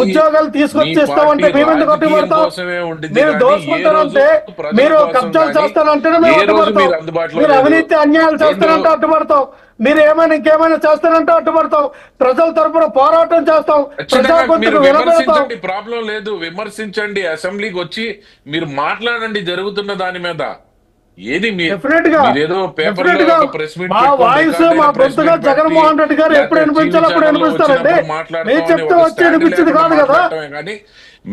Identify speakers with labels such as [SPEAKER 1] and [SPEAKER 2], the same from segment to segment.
[SPEAKER 1] ఉద్యోగాలు తీసుకొచ్చి ఇస్తామంటే
[SPEAKER 2] పార్టీ
[SPEAKER 1] మేము ఎందుకు
[SPEAKER 2] రాజకీయం
[SPEAKER 1] అడ్డుపడతాం
[SPEAKER 2] కోసమే ఉంటుంది
[SPEAKER 1] మీరు దోచుకుంటారంటే మీరు కబ్జాలు చేస్తారంటేనే మేము అడ్డుపడతాం.
[SPEAKER 2] మీరు.
[SPEAKER 1] అవినీతి అన్యాయాలు చేస్తారంటే అడ్డుపడతాం. మీరు ఏమైనా ఇంకేమైనా చేస్తారంటే అడ్డుపడతాం. ప్రజల తరపున పోరాటం చేస్తాం. ప్రజా
[SPEAKER 2] ఖచ్చితంగా మీరు
[SPEAKER 1] గొంతుకు వినబెడతాం.
[SPEAKER 2] విమర్శించండి ప్రాబ్లం లేదు. విమర్శించండి. అసెంబ్లీకి వచ్చి మీరు మాట్లాడండి జరుగుతున్న దాని మీద. ఏది మీ మీరేదో పేపర్
[SPEAKER 1] వాయిస్ జగన్మోహన్ రెడ్డి గారు ఎప్పుడు వినిపించాలో అప్పుడు వినిపిస్తారండి మీరు చెప్తే వచ్చి వినిపించింది కాదు కదా.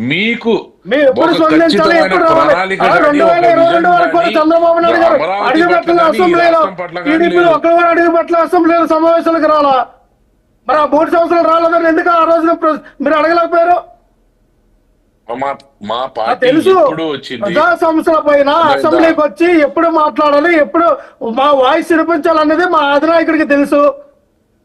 [SPEAKER 2] మీకు
[SPEAKER 1] మీరు ఎప్పుడు స్పందించాలి ఎప్పుడు రావాలి? రెండు వేల ఇరవై రెండు వరకు చంద్రబాబు నాయుడు గారు అడుగు పెట్టిన అసెంబ్లీలో టీడీపీలో
[SPEAKER 2] లేదు.
[SPEAKER 1] ఒక్కరు కూడా అడుగు పెట్టిన అసెంబ్లీలో సమావేశాలకు రాలా? మరి ఆ మూడు సంవత్సరాలు రాలేదని ఎందుకు ఆ రోజున మీరు అడగలేకపోయారు?
[SPEAKER 2] మా పార్టీ ఎప్పుడు వచ్చింది?
[SPEAKER 1] ప్రజా సంస్థల పైన? అసెంబ్లీకి వచ్చి ఎప్పుడు మాట్లాడాలి ఎప్పుడు మా వాయిస్ వినిపించాలనేది మా అధినాయకుడికి తెలుసు.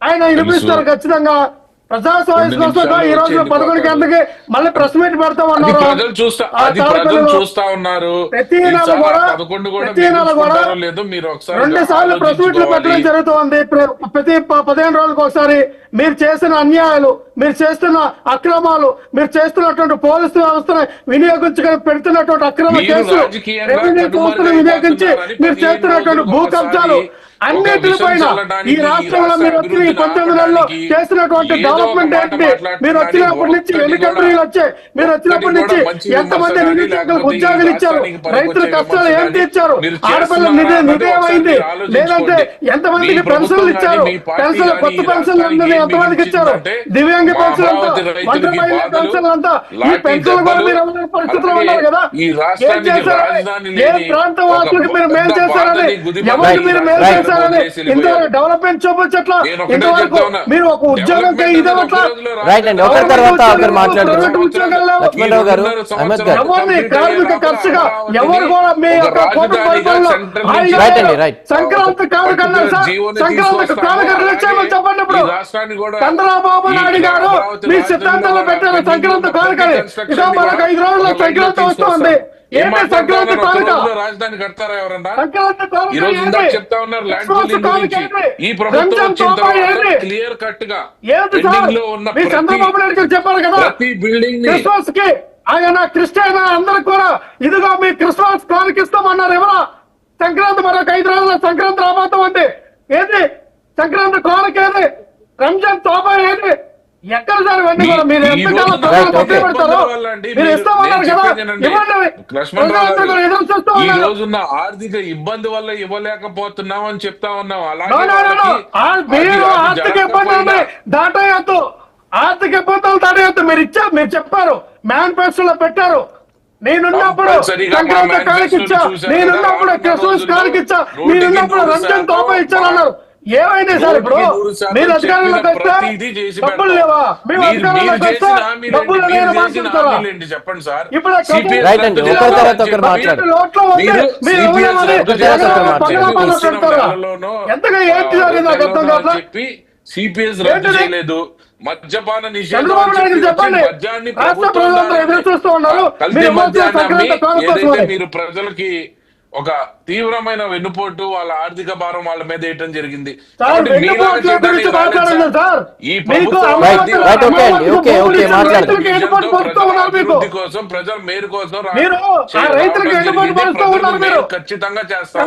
[SPEAKER 1] ఆయన వినిపిస్తారు ఖచ్చితంగా. ప్రజా
[SPEAKER 2] రెండు
[SPEAKER 1] కోసం ఈ రోజు పదకొండు. గంటలకి మళ్ళీ ప్రెస్ మీట్ పెడతాం అన్నారు
[SPEAKER 2] ప్రజలు చూస్తా అది ప్రజలు చూస్తా ఉన్నారు.
[SPEAKER 1] ప్రతి నెల కూడా ప్రతి నెల కూడా రెండు సార్లు ప్రెస్ మీట్లు పెట్టడం. జరుగుతోంది. ప్ర- ప్రతి పదిహేను రోజులకు ఒకసారి మీరు చేసిన అన్యాయాలు మీరు చేస్తున్న అక్రమాలు మీరు చేస్తున్నటువంటి పోలీసు వ్యవస్థను వినియోగించుకొని పెడుతున్నటువంటి అక్రమ కేసులు రెవెన్యూ వినియోగించి మీరు చేస్తున్నటువంటి భూ కబ్జాలు అన్నిటిపైన ఈ రాష్ట్రంలో మీరు వచ్చిన ఈ పద్దెనిమిది నెలల్లో చేసినటువంటి డెవలప్మెంట్ ఏంటి? మీరు వచ్చినప్పటి నుంచి ఎన్ని కంపెనీలు వచ్చాయి మీరు వచ్చినప్పటి నుంచి ఎంతమంది నిరుద్యోగులకు ఉద్యోగాలు ఇచ్చారు? రైతుల కష్టాలు ఏం తీర్చారు? ఆడపిల్ల
[SPEAKER 2] ఆలోచించుకోండి.
[SPEAKER 1] లేదంటే ఎంతమందికి పెన్షన్లు ఇచ్చారు? పెన్షన్ కొత్త పెన్షన్లు ఎంతమందికి ఇచ్చారు? దివ్యాంగ ఈ పెన్షన్లు కూడా మీరు పరిస్థితిలో ఉన్నారు కదా
[SPEAKER 2] ఈ
[SPEAKER 1] ఏం
[SPEAKER 2] రాష్ట్రానికి
[SPEAKER 1] చేశారని ఏ ప్రాంత వాసులకు మీరు మేలు చేశారని ఎవరికి మీరు మేలు చేశారని ఇంతవరకు. డెవలప్మెంట్ చూపించట్లా ఇంతవరకు. మీరు ఒక ఉద్యోగం.
[SPEAKER 3] రైట్ అండి ఒకరి తర్వాత ఒకరు మాట్లాడుతున్నారు లక్ష్మణరావు గారు అహ్మద్ గారు
[SPEAKER 1] ఎవరిని కార్మిక ఖర్చుగా ఎవరు కూడా మీ యొక్క కోట పరిపాలనలో హాయిగా
[SPEAKER 3] రైట్ అండి, రైట్.
[SPEAKER 1] సంక్రాంతి అన్నారు సార్ చేయమని చెప్పండి ఇప్పుడు చంద్రబాబు నాయుడు గారు మీ సిద్ధాంతంలో పెట్టారు సంక్రాంతి కానుకని ఇదో మనకు ఐదు రోజుల్లో సంక్రాంతి వస్తుంది. ఏంటి సంక్రాంతి కానుక?
[SPEAKER 2] రాజధాని కడతారా ఎవరన్నా? ఈ రోజు? ఇందాక చెప్తా ఉన్నారు ల్యాండ్
[SPEAKER 1] క్రిస్మస్
[SPEAKER 2] పూలింగ్
[SPEAKER 1] కానుక
[SPEAKER 2] గురించి.
[SPEAKER 1] ఏంటి?
[SPEAKER 2] ఈ ప్రభుత్వం
[SPEAKER 1] రంజాన్
[SPEAKER 2] వచ్చిన
[SPEAKER 1] తోఫా
[SPEAKER 2] తర్వాత
[SPEAKER 1] ఏంటి?
[SPEAKER 2] క్లియర్ కట్గా
[SPEAKER 1] ఏంటి సార్?
[SPEAKER 2] పెండింగ్లో ఉన్న
[SPEAKER 1] మీ
[SPEAKER 2] ప్రతి
[SPEAKER 1] చంద్రబాబు నాయుడు గారు చెప్పారు కదా.
[SPEAKER 2] ప్రతి
[SPEAKER 1] బిల్డింగ్ని క్రిస్మస్కి ఆయన క్రిస్టియన్ అందరికి కూడా ఇదిగో మీ క్రిస్మస్ కానుక ఇస్తామన్నారు ఎవరా? సంక్రాంతి మరొక ఐదు రోజుల సంక్రాంతి రాబోతాం అంటే ఏంటి? సంక్రాంతి కానుక ఏది రంజాన్ తోబా ఏది ఎక్కడ సార్ ఇవన్నీ కూడా? మీరు
[SPEAKER 2] ఈ రోజున్న ఆర్థిక ఇబ్బంది వల్ల ఇవ్వలేకపోతున్నాం అని చెప్తా ఉన్నాం అలాగే అది
[SPEAKER 1] ఆర్థిక ఇబ్బందులు దాటేయద్దు. మీరు ఇచ్చారు మీరు చెప్పారు. మేనిఫెస్టోలో పెట్టారు. నేనున్నప్పుడు సంక్రాంతి
[SPEAKER 2] manifesto
[SPEAKER 1] ఇచ్చా నేనున్నప్పుడు క్రిస్మస్ కానుక ఇచ్చా నేనున్నప్పుడు రంజాన్
[SPEAKER 2] శాతం
[SPEAKER 1] తోప ఇచ్చారన్నారు ఏమైంది సార్ ఇప్పుడు మీరు అధికారంలోకి
[SPEAKER 2] చెప్పిన
[SPEAKER 1] వస్తే డబ్బులు. లేవా మేము
[SPEAKER 2] మీరు-
[SPEAKER 1] అధికారంలోకి
[SPEAKER 2] మీరు
[SPEAKER 1] వస్తే? డబ్బులు లేని మాట్లాడతారా?
[SPEAKER 2] చెప్పండి సార్
[SPEAKER 1] ఇప్పుడు ఉంది.
[SPEAKER 2] మీరు
[SPEAKER 1] ఎంతగా ఏంటి జరిగింది నాకు అర్థం కావట్లా?
[SPEAKER 2] చెప్పి సిపిఎస్ రద్దు? చేయలేదు మద్యపాన నిషేధం మద్యాన్ని.
[SPEAKER 1] మీరు
[SPEAKER 2] ప్రజలకి ఒక తీవ్రమైన వెన్నుపోటు వాళ్ళ ఆర్థిక భారం వాళ్ళ మీద వేయటం జరిగింది. ఈ అభివృద్ధి కోసం ప్రజల కోసం
[SPEAKER 1] మీరు
[SPEAKER 2] మేలు ఖచ్చితంగా చేస్తాం.